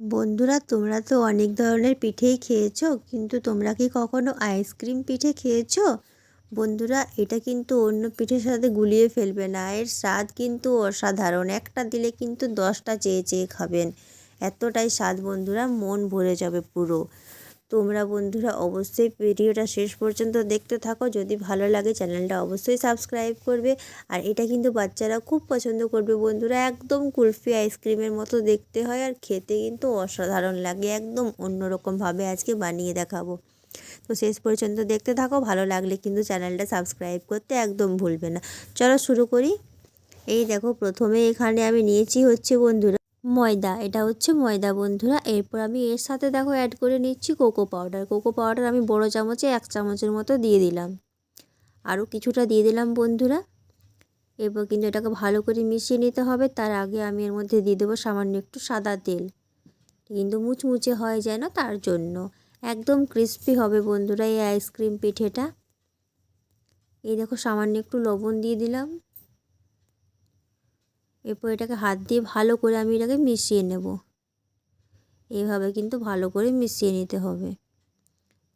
বন্ধুরা, তোমরা তো অনেক ধরনের পিঠেই খেয়েছো, কিন্তু তোমরা কি কখনো আইসক্রিম পিঠে খেয়েছো? বন্ধুরা, এটা কিন্তু অন্য পিঠের সাথে গুলিয়ে ফেলবে না। এর স্বাদ কিন্তু অসাধারণ। একটা দিলে কিন্তু দশটা চেয়ে চেয়ে খাবেন। এতটাই স্বাদ বন্ধুরা, মন ভরে যাবে পুরো। তোমরা বন্ধুরা অবশ্যই ভিডিওটা শেষ পর্যন্ত দেখতে থাকো। যদি ভালো লাগে, চ্যানেলটা অবশ্যই সাবস্ক্রাইব করবে। আর এটা কিন্তু বাচ্চারা খুব পছন্দ করবে বন্ধুরা। একদম কুলফি আইসক্রিমের মতো দেখতে হয় আর খেতে কিন্তু অসাধারণ লাগে। একদম অন্যরকমভাবে আজকে বানিয়ে দেখাবো। তো শেষ পর্যন্ত দেখতে থাকো। ভালো লাগলে কিন্তু চ্যানেলটা সাবস্ক্রাইব করতে একদম ভুলবে না। চলো শুরু করি। এই দেখো, প্রথমে এখানে আমি নিয়েছি হচ্ছে বন্ধুরা ময়দা, এটা হচ্ছে ময়দা বন্ধুরা। এরপর আমি এর সাথে দেখো অ্যাড করে নিচ্ছি কোকো পাউডার কোকো পাউডার আমি বড় চামচে এক চামচের মতো দিয়ে দিলাম। আরও কিছুটা দিয়ে দিলাম বন্ধুরা। এরপর কিন্তু এটাকে ভালো করে মিশিয়ে নিতে হবে। তার আগে আমি এর মধ্যে দিয়ে দেবো সামান্য একটু সাদা তেল। কিন্তু মুচমুচে হয় যায় না তার জন্য। একদম ক্রিস্পি হবে বন্ধুরা এই আইসক্রিম পিঠেটা। এই দেখো সামান্য একটু লবণ দিয়ে দিলাম। এরপর এটাকে হাত দিয়ে ভালো করে আমি এটাকে মিশিয়ে নেব। এইভাবে কিন্তু ভালো করে মিশিয়ে নিতে হবে।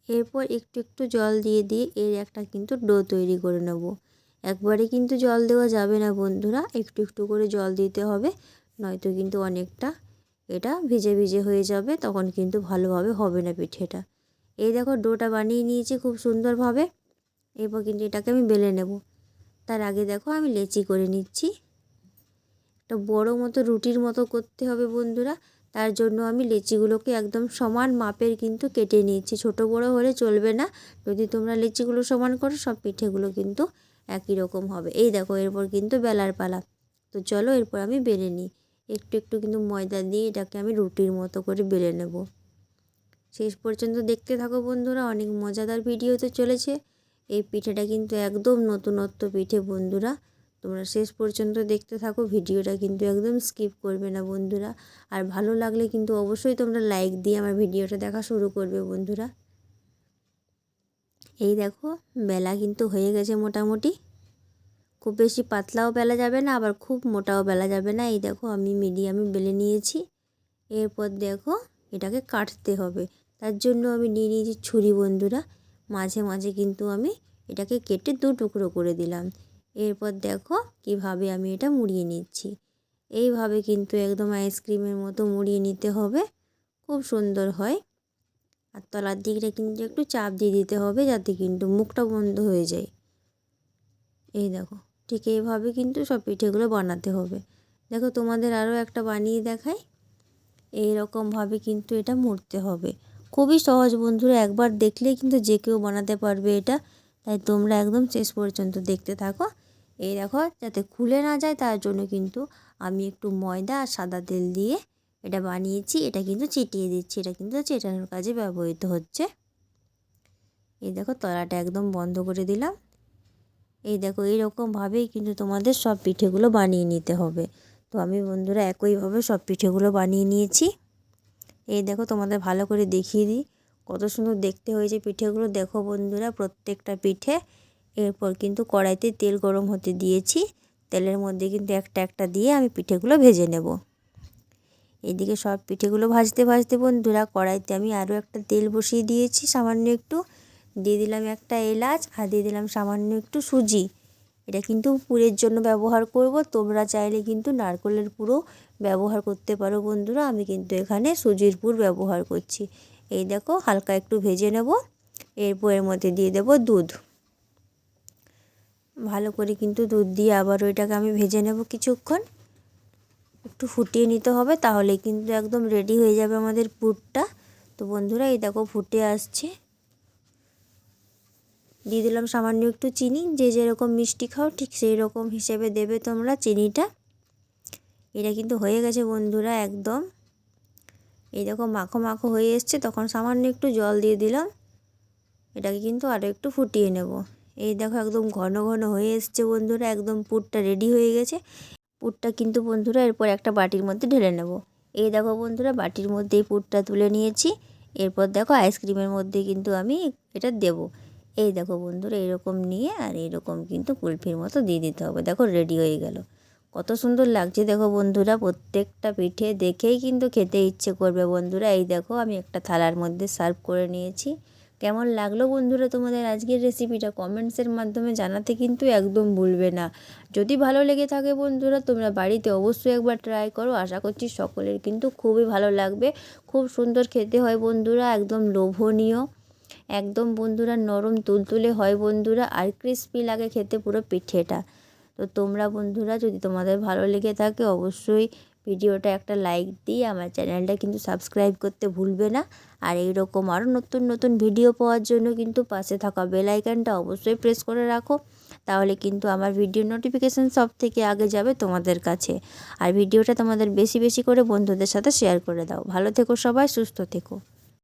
এরপর একটু একটু জল দিয়ে দিয়ে এর একটা কিন্তু ডো তৈরি করে নেব। একবারে কিন্তু জল দেওয়া যাবে না বন্ধুরা, একটু একটু করে জল দিতে হবে, নয়তো কিন্তু অনেকটা এটা ভিজে ভিজে হয়ে যাবে, তখন কিন্তু ভালোভাবে হবে না পিঠেটা। এই দেখো ডোটা বানিয়ে নিয়েছি খুব সুন্দরভাবে। এরপর কিন্তু এটাকে আমি বেলে নেব। তার আগে দেখো আমি লেচি করে নিচ্ছি। একটা বড় মতো রুটির মতো করতে হবে বন্ধুরা। তার জন্য আমি লেচিগুলোকে একদম সমান মাপের কিন্তু কেটে নিয়েছি। ছোট বড় হলে চলবে না। যদি তোমরা লেচিগুলো সমান করো, সব পিঠেগুলো কিন্তু একই রকম হবে। এই দেখো, এরপর কিন্তু বেলার পালা। তো চলো, এরপর আমি বেলে নিই। একটু একটু কিন্তু ময়দা দিয়ে এটাকে আমি রুটির মতো করে বেলে নেব। শেষ পর্যন্ত দেখতে থাকো বন্ধুরা, অনেক মজাদার ভিডিও তো চলেছে। এই পিঠেটা কিন্তু একদম নতুনত্ব পিঠে বন্ধুরা। তোমরা শেষ পর্যন্ত দেখতে থাকো, ভিডিওটা কিন্তু একদম স্কিপ করবে না বন্ধুরা। আর ভালো লাগলে কিন্তু অবশ্যই তোমরা লাইক দিয়ে আমার ভিডিওটা দেখা শুরু করবে বন্ধুরা। এই দেখো, বেলা কিন্তু হয়ে গেছে মোটামুটি। খুব বেশি পাতলাও বেলা যাবে না, আবার খুব মোটাও বেলা যাবে না। এই দেখো, আমি মিডিয়ামে বেলে নিয়েছি। এরপর দেখো, এটাকে কাটতে হবে। তার জন্য আমি নিয়ে নিয়েছি ছুরি বন্ধুরা। মাঝে মাঝে কিন্তু আমি এটাকে কেটে দু টুকরো করে দিলাম। এরপর দেখো কীভাবে আমি এটা মুড়িয়ে নিচ্ছি। এইভাবে কিন্তু একদম আইসক্রিমের মতো মুড়িয়ে নিতে হবে। খুব সুন্দর হয়। আর তলার দিকটা কিন্তু একটু চাপ দিয়ে দিতে হবে যাতে কিন্তু মুখটা বন্ধ হয়ে যায়। এই দেখো, ঠিক এইভাবে কিন্তু সব পিঠেগুলো বানাতে হবে। দেখো তোমাদের আরও একটা বানিয়ে দেখাই। এইরকমভাবে কিন্তু এটা মুড়তে হবে। খুবই সহজ বন্ধুরা, একবার দেখলেই কিন্তু যে কেউ বানাতে পারবে এটা। তাই তোমরা একদম শেষ পর্যন্ত দেখতে থাকো। এই দেখো, যাতে খুলে না যায়, তার জন্য কিন্তু আমি একটু ময়দা আর সাদা তেল দিয়ে এটা বানিয়েছি। এটা কিন্তু চিটিয়ে দিচ্ছি। এটা কিন্তু চেটানোর কাজে ব্যবহৃত হচ্ছে। এই দেখো, তলাটা একদম বন্ধ করে দিলাম। এই দেখো, এইরকমভাবেই কিন্তু তোমাদের সব পিঠেগুলো বানিয়ে নিতে হবে। তো আমি বন্ধুরা একইভাবে সব পিঠেগুলো বানিয়ে নিয়েছি। এই দেখো, তোমাদের ভালো করে দেখিয়ে দিই। কত সুন্দর দেখতে হয়েছে পিঠেগুলো। দেখো বন্ধুরা, প্রত্যেকটা পিঠে এরপর কিন্তু কড়াইতে তেল গরম হতে দিয়েছি। তেলের মধ্যে কিন্তু একটা একটা দিয়ে আমি পিঠেগুলো ভেজে নেব। এদিকে সব পিঠেগুলো ভাজতে ভাজতে বন্ধুরা কড়াইতে আমি আরও একটা তেল বসিয়ে দিয়েছি, সামান্য একটু। দিয়ে দিলাম একটা এলাচ আর দিয়ে দিলাম সামান্য একটু সুজি। এটা কিন্তু পুরের জন্য ব্যবহার করব। তোমরা চাইলে কিন্তু নারকলের পুরো ব্যবহার করতে পারো বন্ধুরা। আমি কিন্তু এখানে সুজির পুর ব্যবহার করছি। এই দেখো হালকা একটু ভেজে নেব। এরপর এর মধ্যে দিয়ে দেব দুধ। ভালো করে কিন্তু দুধ দিয়ে আবারও এটাকে আমি ভেজে নেব কিছুক্ষণ। একটু ফুটিয়ে নিতে হবে, তাহলে কিন্তু একদম রেডি হয়ে যাবে আমাদের পুরটা। তো বন্ধুরা, এই দেখো ফুটে আসছে। দিয়ে দিলাম সামান্য একটু চিনি, যে যেরকম মিষ্টি খাও, ঠিক সেই রকম হিসেবে দেবে তোমরা চিনিটা। এটা কিন্তু হয়ে গেছে বন্ধুরা, একদম। এই দেখো মাখো মাখো হয়ে এসছে, তখন সামান্য একটু জল দিয়ে দিলাম। এটাকে কিন্তু আরও একটু ফুটিয়ে নেব। এই দেখো একদম ঘন ঘন হয়ে এসছে বন্ধুরা, একদম পুরটা রেডি হয়ে গেছে। পুরটা কিন্তু বন্ধুরা এরপর একটা বাটির মধ্যে ঢেলে নেব। এই দেখো বন্ধুরা, বাটির মধ্যে এই পুরটা তুলে নিয়েছি। এরপর দেখো আইসক্রিমের মধ্যে কিন্তু আমি এটা দেব। এই দেখো বন্ধুরা, এরকম নিয়ে আর এরকম কিন্তু কুলফির মতো দিয়ে দিতে হবে। দেখো রেডি হয়ে গেল। কত সুন্দর লাগছে দেখো বন্ধুরা, প্রত্যেকটা পিঠে দেখেই কিন্তু খেতে ইচ্ছে করবে বন্ধুরা। এই দেখো আমি একটা থালার মধ্যে সার্ভ করে নিয়েছি। কেমন লাগল বন্ধুরা তোমাদের আজকের রেসিপিটা কমেন্টসের মাধ্যমে জানাতে কিন্তু একদম ভুলবে না। যদি ভালো লেগে থাকে বন্ধুরা, তোমরা বাড়িতে অবশ্যই একবার ট্রাই করো। আশা করছি সকলের কিন্তু খুবই ভালো লাগবে। খুব সুন্দর খেতে হয় বন্ধুরা, একদম লোভনীয়। একদম বন্ধুরা, নরম তুলতুলে হয় বন্ধুরা, আর ক্রিস্পি লাগে খেতে পুরো পিঠেটা। তো তোমরা বন্ধুরা, যদি তোমাদের ভালো লেগে থাকে, অবশ্যই ভিডিওটা একটা লাইক দিয়ে আমার চ্যানেলটা কিন্তু সাবস্ক্রাইব করতে ভুলবে না। আর এইরকম আরও নতুন নতুন ভিডিও পাওয়ার জন্য কিন্তু পাশে থাকা বেল আইকনটা অবশ্যই প্রেস করে রাখো। তাহলে কিন্তু আমার ভিডিও নোটিফিকেশান সব থেকে আগে যাবে তোমাদের কাছে। আর ভিডিওটা তোমাদের বেশি বেশি করে বন্ধুদের সাথে শেয়ার করে দাও। ভালো থেকো সবাই, সুস্থ থেকো।